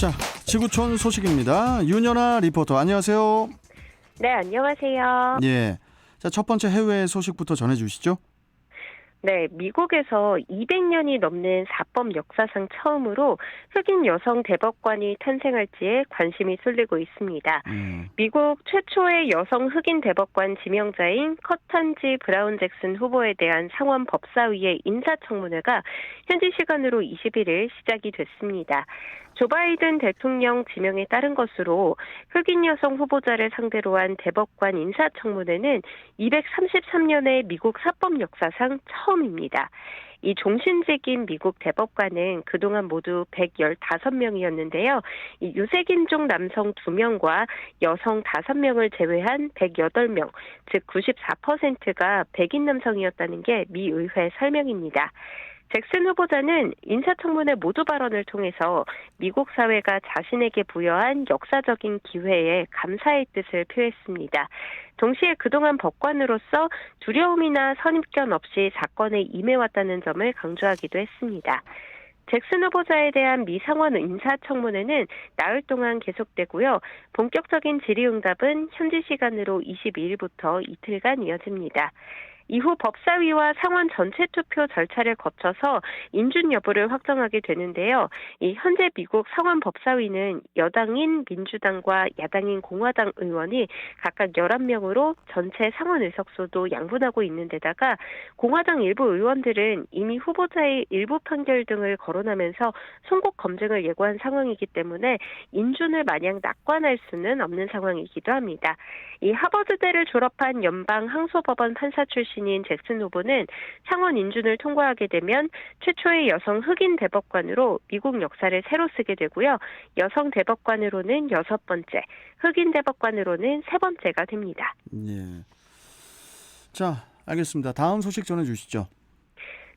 자, 지구촌 소식입니다. 윤연아 리포터, 안녕하세요. 네, 안녕하세요. 예. 자, 첫 번째 해외 소식부터 전해주시죠. 네, 미국에서 200년이 넘는 사법 역사상 처음으로 흑인 여성 대법관이 탄생할지에 관심이 쏠리고 있습니다. 음, 미국 최초의 여성 흑인 대법관 지명자인 커탄지 브라운 잭슨 후보에 대한 상원 법사위의 인사청문회가 현지 시간으로 21일 시작이 됐습니다. 조 바이든 대통령 지명에 따른 것으로 흑인 여성 후보자를 상대로 한 대법관 인사청문회는 233년의 미국 사법 역사상 처음입니다. 이 종신직인 미국 대법관은 그동안 모두 115명이었는데요. 이 유색인종 남성 2명과 여성 5명을 제외한 108명, 즉 94%가 백인 남성이었다는 게 미 의회 설명입니다. 잭슨 후보자는 인사청문회 모두 발언을 통해서 미국 사회가 자신에게 부여한 역사적인 기회에 감사의 뜻을 표했습니다. 동시에 그동안 법관으로서 두려움이나 선입견 없이 사건에 임해왔다는 점을 강조하기도 했습니다. 잭슨 후보자에 대한 미 상원 인사청문회는 나흘 동안 계속되고요. 본격적인 질의응답은 현지 시간으로 22일부터 이틀간 이어집니다. 이후 법사위와 상원 전체 투표 절차를 거쳐서 인준 여부를 확정하게 되는데요. 이 현재 미국 상원 법사위는 여당인 민주당과 야당인 공화당 의원이 각각 11명으로 전체 상원 의석수도 양분하고 있는 데다가 공화당 일부 의원들은 이미 후보자의 일부 판결 등을 거론하면서 송곡 검증을 예고한 상황이기 때문에 인준을 마냥 낙관할 수는 없는 상황이기도 합니다. 이 하버드대를 졸업한 연방 항소법원 판사 출신 인 잭슨 후보는 상원 인준을 통과하게 되면 최초의 여성 흑인 대법관으로 미국 역사를 새로 쓰게 되고요. 여성 대법관으로는 여섯 번째, 흑인 대법관으로는 세 번째가 됩니다. 예. 자, 알겠습니다. 다음 소식 전해 주시죠.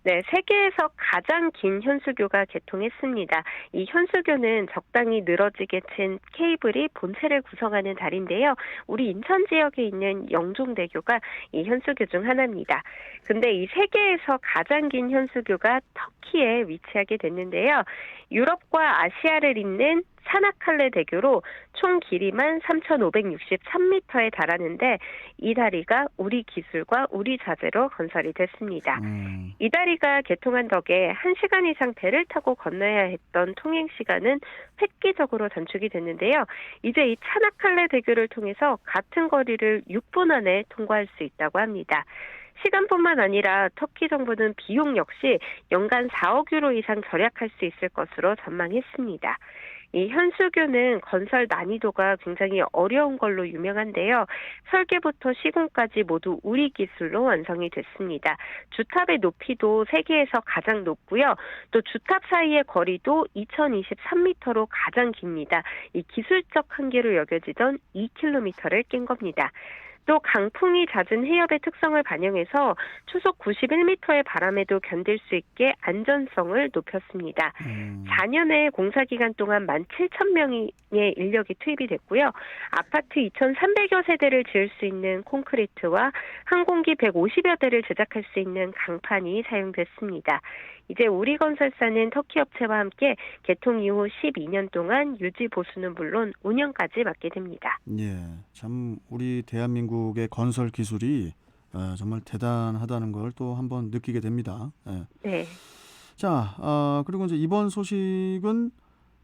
네, 세계에서 가장 긴 현수교가 개통했습니다. 이 현수교는 적당히 늘어지게 친 케이블이 본체를 구성하는 다리인데요. 우리 인천 지역에 있는 영종대교가 이 현수교 중 하나입니다. 근데 이 세계에서 가장 긴 현수교가 터키에 위치하게 됐는데요. 유럽과 아시아를 잇는 사나칼레 대교로 총 길이만 3,563m에 달하는데 이 다리가 우리 기술과 우리 자재로 건설이 됐습니다. 음, 이 다리가 개통한 덕에 1시간 이상 배를 타고 건너야 했던 통행 시간은 획기적으로 단축이 됐는데요. 이제 이 차나칼레 대교를 통해서 같은 거리를 6분 안에 통과할 수 있다고 합니다. 시간뿐만 아니라 터키 정부는 비용 역시 연간 4억 유로 이상 절약할 수 있을 것으로 전망했습니다. 이 현수교는 건설 난이도가 굉장히 어려운 걸로 유명한데요. 설계부터 시공까지 모두 우리 기술로 완성이 됐습니다. 주탑의 높이도 세계에서 가장 높고요. 또 주탑 사이의 거리도 2023m로 가장 깁니다. 이 기술적 한계로 여겨지던 2km를 깬 겁니다. 또 강풍이 잦은 해협의 특성을 반영해서 초속 91m의 바람에도 견딜 수 있게 안전성을 높였습니다. 음, 4년의 공사 기간 동안 17,000명의 인력이 투입이 됐고요. 아파트 2,300여 세대를 지을 수 있는 콘크리트와 항공기 150여 대를 제작할 수 있는 강판이 사용됐습니다. 이제 우리건설사는 터키 업체와 함께 개통 이후 12년 동안 유지 보수는 물론 운영까지 맡게 됩니다. 예. 참, 우리 대한민국 의 건설 기술이 어, 정말 대단하다는 걸 또 한번 느끼게 됩니다. 예. 네. 자, 어, 그리고 이제 이번 소식은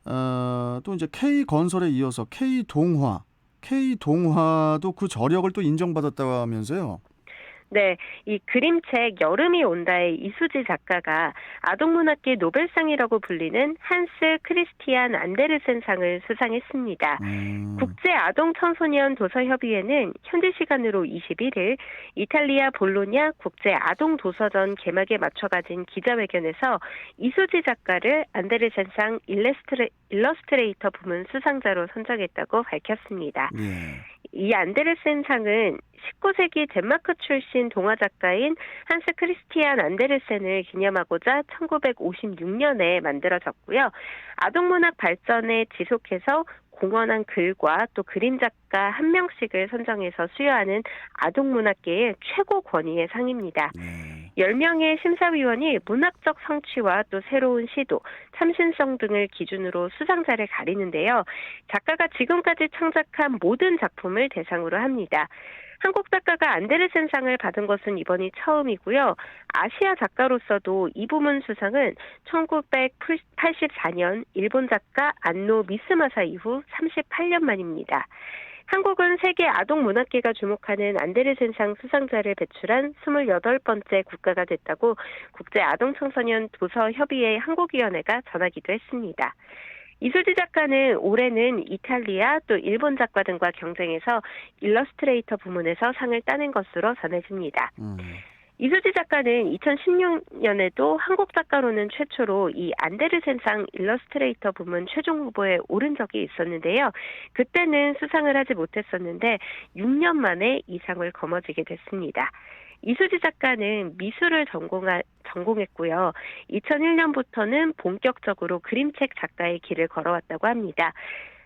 어, 또 이제 K 건설에 이어서 K 동화, K 동화도 그 저력을 또 인정받았다고 하면서요. 네, 이 그림책 여름이 온다의 이수지 작가가 아동문학계 노벨상이라고 불리는 한스 크리스티안 안데르센상을 수상했습니다. 음, 국제 아동 청소년 도서 협의회는 현지 시간으로 21일 이탈리아 볼로냐 국제 아동 도서전 개막에 맞춰 가진 기자회견에서 이수지 작가를 안데르센상 일러스트레, 일러스트레이터 부문 수상자로 선정했다고 밝혔습니다. 예. 이 안데르센상은 19세기 덴마크 출신 동화 작가인 한스 크리스티안 안데르센을 기념하고자 1956년에 만들어졌고요. 아동문학 발전에 지속해서 공헌한 글과 또 그림 작가 한 명씩을 선정해서 수여하는 아동문학계의 최고 권위의 상입니다. 네. 10명의 심사위원이 문학적 성취와 또 새로운 시도, 참신성 등을 기준으로 수상자를 가리는데요. 작가가 지금까지 창작한 모든 작품을 대상으로 합니다. 한국 작가가 안데르센상을 받은 것은 이번이 처음이고요. 아시아 작가로서도 이 부문 수상은 1984년 일본 작가 안노 미스마사 이후 38년 만입니다. 한국은 세계 아동 문학계가 주목하는 안데르센상 수상자를 배출한 28번째 국가가 됐다고 국제 아동 청소년 도서 협의회 한국위원회가 전하기도 했습니다. 이수지 작가는 올해는 이탈리아 또 일본 작가 등과 경쟁해서 일러스트레이터 부문에서 상을 따는 것으로 전해집니다. 음. 이수지 작가는 2016년에도 한국 작가로는 최초로 이 안데르센상 일러스트레이터 부문 최종 후보에 오른 적이 있었는데요. 그때는 수상을 하지 못했었는데 6년 만에 이 상을 거머쥐게 됐습니다. 이수지 작가는 미술을 전공하, 전공했고요. 2001년부터는 본격적으로 그림책 작가의 길을 걸어왔다고 합니다.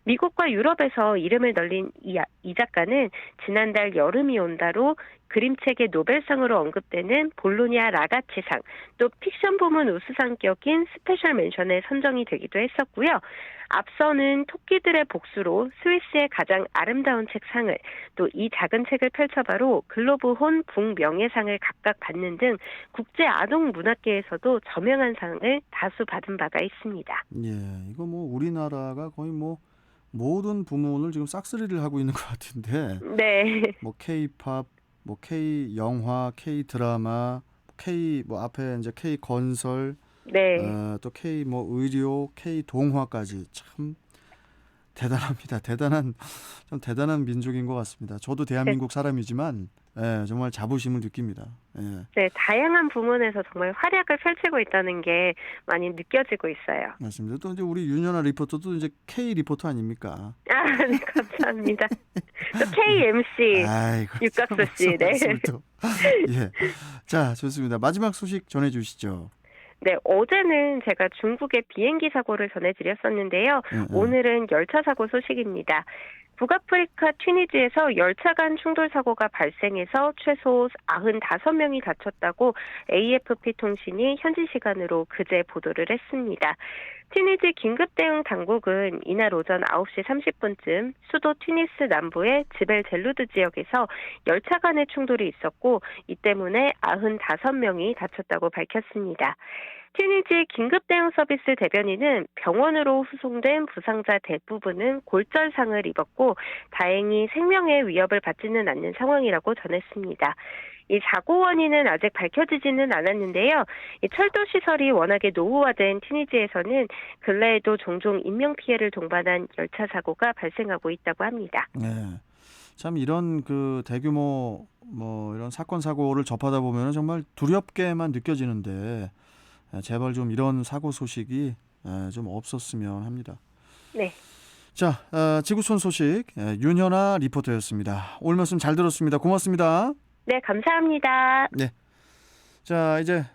미국과 유럽에서 이름을 널린 이, 아- 이 작가는 지난달 여름이 온다로 그림책의 노벨상으로 언급되는 볼로냐 라가치상, 또 픽션 부문 우수상 격인 스페셜 멘션에 선정이 되기도 했었고요. 앞서는 토끼들의 복수로 스위스의 가장 아름다운 책 상을, 또 이 작은 책을 펼쳐 바로 글로브 혼 북명예상을 각각 받는 등 국제 아동 문학계에서도 저명한 상을 다수 받은 바가 있습니다. 예, 이거 뭐 우리나라가 거의 뭐 모든 부문을 지금 싹쓸이를 하고 있는 것 같은데 네. 뭐 K-팝, 뭐 K 영화, K 드라마, K 뭐 앞에 이제 K 건설, 네. 어, 또 K 뭐 의료, K 동화까지 참 대단합니다. 대단한 좀 대단한 민족인 것 같습니다. 저도 대한민국 사람이지만 예, 정말 자부심을 느낍니다. 예, 네, 다양한 부문에서 정말 활약을 펼치고 있다는 게 많이 느껴지고 있어요. 맞습니다. 또 이제 우리 윤연아 리포터도 이제 K 리포터 아닙니까? 아, 네, 감사합니다. 또 KMC. 아이고, 육각수 참 씨, 네. 예, 자 좋습니다. 마지막 소식 전해주시죠. 네, 어제는 제가 중국의 비행기 사고를 전해드렸었는데요. 예, 예. 오늘은 열차 사고 소식입니다. 북아프리카 튀니지에서 열차 간 충돌 사고가 발생해서 최소 95명이 다쳤다고 AFP 통신이 현지 시간으로 그제 보도를 했습니다. 튀니지 긴급 대응 당국은 이날 오전 9시 30분쯤 수도 튀니스 남부의 지벨 젤루드 지역에서 열차 간의 충돌이 있었고 이 때문에 95명이 다쳤다고 밝혔습니다. 튀니지 긴급대응 서비스 대변인은 병원으로 후송된 부상자 대부분은 골절상을 입었고 다행히 생명의 위협을 받지는 않는 상황이라고 전했습니다. 이 사고 원인은 아직 밝혀지지는 않았는데요. 이 철도 시설이 워낙에 노후화된 튀니지에서는 근래에도 종종 인명 피해를 동반한 열차 사고가 발생하고 있다고 합니다. 네. 참 이런 그 대규모 뭐 이런 사건 사고를 접하다 보면 정말 두렵게만 느껴지는데 에, 제발 좀 이런 사고 소식이 에, 좀 없었으면 합니다. 네. 자, 어, 지구촌 소식 에, 윤현아 리포터였습니다. 오늘 말씀 잘 들었습니다. 고맙습니다. 네, 감사합니다. 자, 이제